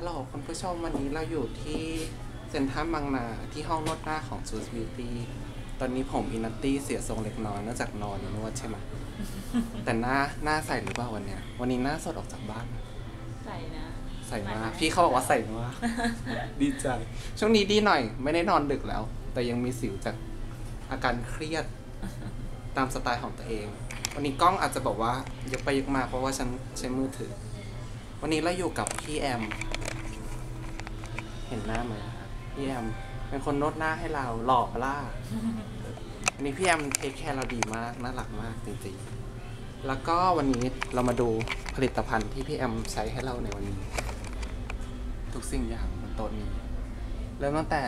ฮัลโหลคุณผู้ชมวันนี้เราอยู่ที่เซ็นทรัลบางนาที่ห้องนวดหน้าของ j u i c e Beauty ตอนนี้ผมอินัตตี้เสียทรงเล็กน้อยเนื่องจากนอนนวดใช่ไหม แต่หน้าหน้าใสหรือเปล่าวันเนี้ย วันนี้หน้าสดออกจากบ้าน ใส่นะ ใส่มากพี่เขาบอกว่าใส่มากดีใจ ช่วงนี้ดีหน่อย ไม่ได้นอนดึกแล้ว แต่ยังมีสิวจากอาการเครียดตามสไตล์ของตัวเอง วันนี้กล้องอาจจะบอกว่ายกไปยกมาเพราะว่าฉันใช้มือถือ วันนี้เราอยู่กับพี่แอม เห็นหน้าไหมครับพี่แอมเป็นคนนวดหน้าให้เราหล่อปะล่าวันนี้พี่แอมเทคแคร์เราดีมากน่ารักมากจริงๆ แล้วก็วันนี้เรามาดูผลิตภัณฑ์ที่พี่แอมใช้ให้เราในวันนี้ ทุกสิ่งอย่างบนโต๊ะนี้ เริ่มตั้งแต่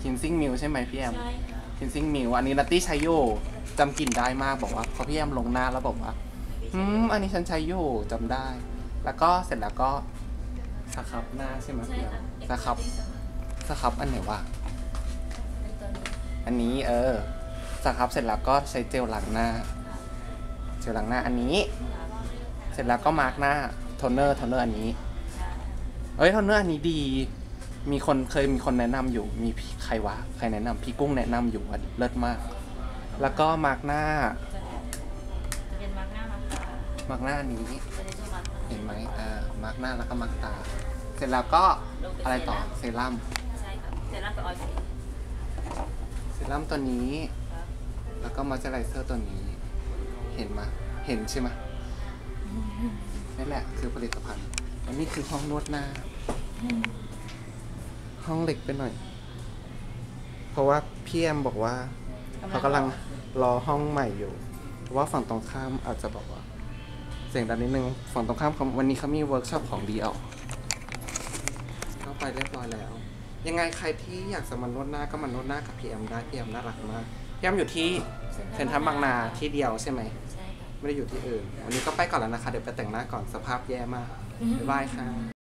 cleansing milk ใช่ไหมพี่แอมใช่ค่ะ cleansing milk อันนี้นัตตี้ใช้อยู่จำกลิ่นได้มากบอกว่าพอพี่แอมลงหน้าแล้วบอกว่าอืมอันนี้ฉันใช้อยู่จำได้ แล้วก็เสร็จแล้วก็สครับหน้าใช่ไหมใช่พี่แอค่ะม สครับสครับอันไหนวะเป็นตัวนี้อันนี้เออสครับเสร็จแล้วก็ใช้เจลล้างหน้า เจลล้างหน้าอันนี้ เสร็จแล้วก็มาร์กหน้าโทนเนอร์โทนเนอร์อันนี้เอ้ยโทนเนอร์อันนี้ดี มีคนเคยมีคนแนะนำอยู่ มีพี่ใครวะใครแนะนำพี่กุ้งแนะนำอยู่ว่าเลิศมาก แล้วก็มาร์กหน้าจะจะเป็นมาร์กหน้ามาร์กตามาร์กหน้าอันนี้จะเป็นตัวมาร์กตาเห็นไหมเออมาร์กหน้าแล้วก็มาร์กตา เสร็จแล้วก็อะไรต่อเซรั่มใช่ค่ะเซรั่มกับออยล์เฟสเซรั่มตัวนี้ครับแล้วก็มอยเจอไรเซอร์ตัวนี้ เห็นไหมยเห็นใช่ไหมยนี่แหละคือผลิตภัณฑ์อันนี้คือห้องนวดหน้า ห้องเล็กไปหน่อย เพราะว่าพี่แอมบอกว่าเขากำลังรอห้องใหม่อยู่เพราะว่าฝั่งตรงข้ามอาจจะบอกว่า เสียงดังนิดนึงฝั่งตรงข้ามเขาวันนี้เขามีเวิร์กช็อปของดีออกเข้า ไปเรียบร้อยแล้ว ยังไงใครที่อยากจะมานวดหน้าก็มานวดหน้ากับพี่แอมได้พี่แอมน่ารักมากพี่แอมอยู่ที่เซ็นทรัลบางนาที่เดียวใช่ไหมใช่ค่ะ ไม่ได้อยู่ที่อื่น วันนี้ก็ไปก่อนแล้วนะคะ เดี๋ยวไปแต่งหน้าก่อนสภาพแย่มากบ๊ายบายค่ะ